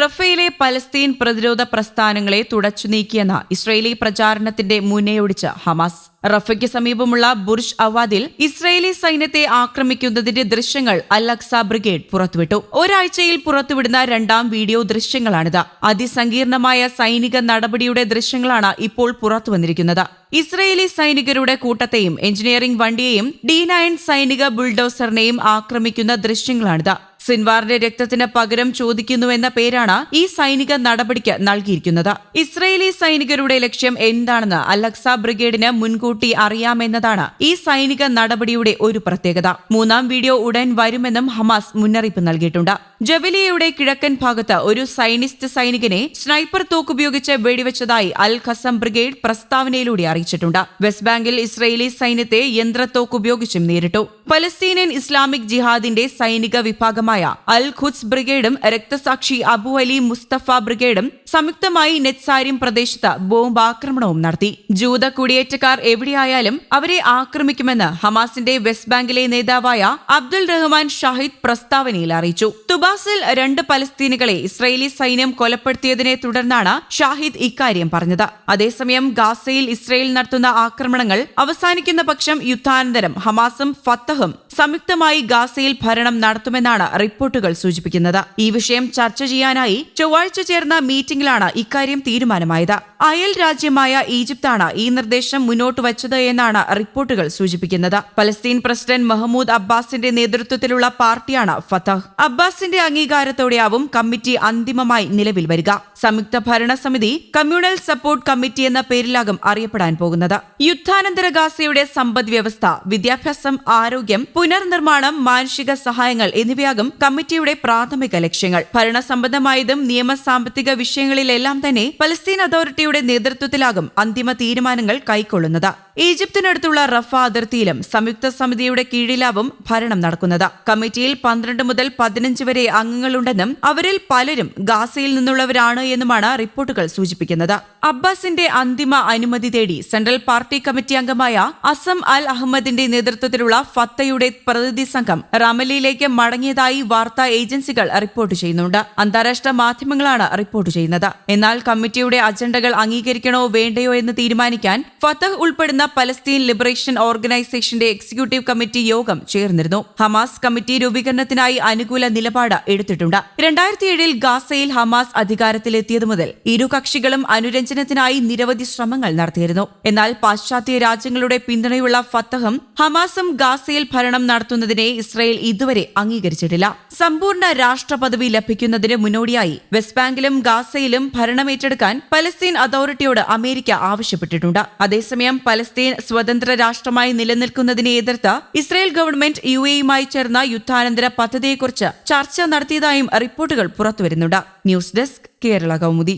Raffaele Palestine പ്രതിരോധ പ്രസ്ഥാനങ്ങളെ തുടച്ചു നീക്കിയെന്ന Israeli പ്രചാരണത്തിന്റെ മുന്നേയൊടിച്ച് ഹമാസ്. റഫയ്ക്ക് സമീപമുള്ള ബുർഷ് അവാദിൽ ഇസ്രയേലി സൈന്യത്തെ ആക്രമിക്കുന്നതിന്റെ ദൃശ്യങ്ങൾ അലക്സ ബ്രിഗേഡ് പുറത്തുവിട്ടു. ഒരാഴ്ചയിൽ പുറത്തുവിടുന്ന രണ്ടാം വീഡിയോ ദൃശ്യങ്ങളാണിത്. അതിസങ്കീർണമായ സൈനിക നടപടിയുടെ ദൃശ്യങ്ങളാണ് ഇപ്പോൾ പുറത്തുവന്നിരിക്കുന്നത്. ഇസ്രയേലി സൈനികരുടെ കൂട്ടത്തെയും എഞ്ചിനീയറിംഗ് വണ്ടിയെയും ഡി നയൻ സൈനിക ബുൾഡോസറിനെയും ആക്രമിക്കുന്ന ദൃശ്യങ്ങളാണിത്. സിൻവാറിന്റെ രക്തത്തിന് പകരം ചോദിക്കുന്നുവെന്ന പേരാണ് ഈ സൈനിക നടപടിക്ക് നൽകിയിരിക്കുന്നത്. ഇസ്രയേലി സൈനികരുടെ ലക്ഷ്യം എന്താണെന്ന് അലക്സ ബ്രിഗേഡിന് മുൻകൂട്ടി അറിയാമെന്നതാണ് ഈ സൈനിക നടപടിയുടെ ഒരു പ്രത്യേകത. മൂന്നാം വീഡിയോ ഉടൻ വരുമെന്നും ഹമാസ് മുന്നറിയിപ്പ് നൽകിയിട്ടുണ്ട്. ജബലിയയുടെ കിഴക്കൻ ഭാഗത്ത് ഒരു സൈനിസ്റ്റ് സൈനികനെ സ്നൈപ്പർ തോക്കുപയോഗിച്ച് വെടിവെച്ചതായി അൽ ഖസം ബ്രിഗേഡ് പ്രസ്താവനയിലൂടെ അറിയിച്ചിട്ടുണ്ട്. വെസ്റ്റ് ബാങ്കിൽ ഇസ്രയേലി സൈന്യത്തെ യന്ത്രത്തോക്കുപയോഗിച്ചും നേരിട്ടു. പലസ്തീനിയൻ ഇസ്ലാമിക് ജിഹാദിന്റെ സൈനിക വിഭാഗമായ അൽ ഖുദ്സ് ബ്രിഗേഡും രക്തസാക്ഷി അബു അലി മുസ്തഫ ബ്രിഗേഡും സംയുക്തമായി നെറ്റ്സാരിം പ്രദേശത്ത് ബോംബ് ആക്രമണവും നടത്തി. ജൂത കുടിയേറ്റക്കാർ എവിടെയായാലും അവരെ ആക്രമിക്കുമെന്ന് ഹമാസിന്റെ വെസ്റ്റ് ബാങ്കിലെ നേതാവായ അബ്ദുൽ റഹ്മാൻ ഷാഹിദ് പ്രസ്താവനയിൽ അറിയിച്ചു. തുബാസിൽ രണ്ട് പലസ്തീനികളെ ഇസ്രയേലി സൈന്യം കൊലപ്പെടുത്തിയതിനെ തുടർന്നാണ് ഷാഹിദ് ഇക്കാര്യം പറഞ്ഞത്. അതേസമയം ഗാസയിൽ ഇസ്രയേൽ നടത്തുന്ന ആക്രമണങ്ങൾ അവസാനിക്കുന്ന പക്ഷം യുദ്ധാനന്തരം ഹമാസും ഫത്തഹും സംയുക്തമായി ഗാസയിൽ ഭരണം നടത്തുമെന്നാണ് റിപ്പോർട്ടുകൾ സൂചിപ്പിക്കുന്നത്. ഈ വിഷയം ചർച്ച ചെയ്യാനായി ചൊവ്വാഴ്ച ചേർന്ന മീറ്റിംഗിലാണ് ഇക്കാര്യം തീരുമാനമായത്. അയൽ രാജ്യമായ ഈജിപ്താണ് ഈ നിർദ്ദേശം മുന്നോട്ട് വച്ചത് എന്നാണ് റിപ്പോർട്ടുകൾ സൂചിപ്പിക്കുന്നത്. പലസ്തീൻ പ്രസിഡന്റ് മഹമ്മൂദ് അബ്ബാസിന്റെ നേതൃത്വത്തിലുള്ള പാർട്ടിയാണ് ഫത്തഹ് അബ്ബാസിന്റെ അംഗീകാരത്തോടെയാവും കമ്മിറ്റി അന്തിമമായി നിലവിൽ വരിക. സംയുക്ത ഭരണസമിതി കമ്മ്യൂണൽ സപ്പോർട്ട് കമ്മിറ്റി എന്ന പേരിലാകും അറിയപ്പെടാൻ പോകുന്നത്. യുദ്ധാനന്തര ഗാസയുടെ സമ്പദ് വ്യവസ്ഥ വിദ്യാഭ്യാസം ആരോഗ്യം പുനർനിർമ്മാണം മാനുഷിക സഹായങ്ങൾ എന്നിവയാകും കമ്മിറ്റിയുടെ പ്രാഥമിക ലക്ഷ്യങ്ങൾ. ഭരണസംബന്ധമായതും നിയമ സാമ്പത്തിക വിഷയങ്ങളിലെല്ലാം തന്നെ പലസ്തീൻ അതോറിറ്റിയുടെ നേതൃത്വത്തിലാകും അന്തിമ തീരുമാനങ്ങൾ കൈക്കൊള്ളുന്നത്. ഈജിപ്തിനടുത്തുള്ള റഫ അതിർത്തിയിലും സംയുക്ത സമിതിയുടെ കീഴിലാവും ഭരണം നടക്കുന്നത്. കമ്മിറ്റിയിൽ പന്ത്രണ്ട് മുതൽ പതിനഞ്ച് വരെ അംഗങ്ങളുണ്ടെന്നും അവരിൽ പലരും ഗാസയിൽ നിന്നുള്ളവരാണ് എന്നുമാണ് റിപ്പോർട്ടുകൾ സൂചിപ്പിക്കുന്നത്. അബ്ബാസിന്റെ അന്തിമ അനുമതി തേടി സെൻട്രൽ പാർട്ടി കമ്മിറ്റി അംഗമായ അസം അൽ അഹമ്മദിന്റെ നേതൃത്വത്തിലുള്ള ഫത്തയുടെ പ്രതിനിധി സംഘം റമലിയിലേക്ക് മടങ്ങിയതായി വാർത്താ ഏജൻസികൾ റിപ്പോർട്ട് ചെയ്യുന്നുണ്ട്. അന്താരാഷ്ട്ര മാധ്യമങ്ങളാണ് റിപ്പോർട്ട് ചെയ്യുന്നത്. എന്നാൽ കമ്മിറ്റിയുടെ അജണ്ടകൾ അംഗീകരിക്കണോ വേണ്ടയോ എന്ന് തീരുമാനിക്കാൻ ഫത്തഹ് ഉൾപ്പെടുന്ന പലസ്തീൻ ലിബറേഷൻ ഓർഗനൈസേഷന്റെ എക്സിക്യൂട്ടീവ് കമ്മിറ്റി യോഗം ചേർന്നിരുന്നു. ഹമാസ് കമ്മിറ്റി രൂപീകരണത്തിനായി അനുകൂല നിലപാട് എടുത്തിട്ടുണ്ട്. രണ്ടായിരത്തി ഏഴിൽ ഗാസയിൽ ഹമാസ് അധികാരത്തിലെത്തിയത് മുതൽ ഇരു കക്ഷികളും അനുരഞ്ജനത്തിനായി നിരവധി ശ്രമങ്ങൾ നടത്തിയിരുന്നു. എന്നാൽ പാശ്ചാത്യ രാജ്യങ്ങളുടെ പിന്തുണയുള്ള ഫത്തഹും ഹമാസും ഗാസയിൽ ഭരണം നടത്തുന്നതിനെ ഇസ്രയേൽ ഇതുവരെ അംഗീകരിച്ചിട്ടില്ല. സമ്പൂർണ രാഷ്ട്രപദവി ലഭിക്കുന്നതിന് മുന്നോടിയായി വെസ്റ്റ് ബാങ്കിലും ഗാസയിലും ഭരണമേറ്റെടുക്കാൻ പലസ്തീൻ അതോറിറ്റിയോട് അമേരിക്ക ആവശ്യപ്പെട്ടിട്ടുണ്ട്. അതേസമയം പലസ്തീൻ സ്വതന്ത്ര രാഷ്ട്രമായി നിലനിൽക്കുന്നതിനെ എതിർത്ത് ഇസ്രായേൽ ഗവൺമെന്റ് യു എയുമായി ചേർന്ന യുദ്ധാനന്തര പദ്ധതിയെക്കുറിച്ച് ചർച്ച നടത്തിയതായും റിപ്പോർട്ടുകൾ പുറത്തുവരുന്നുണ്ട്. News desk Kerala Kaumudi.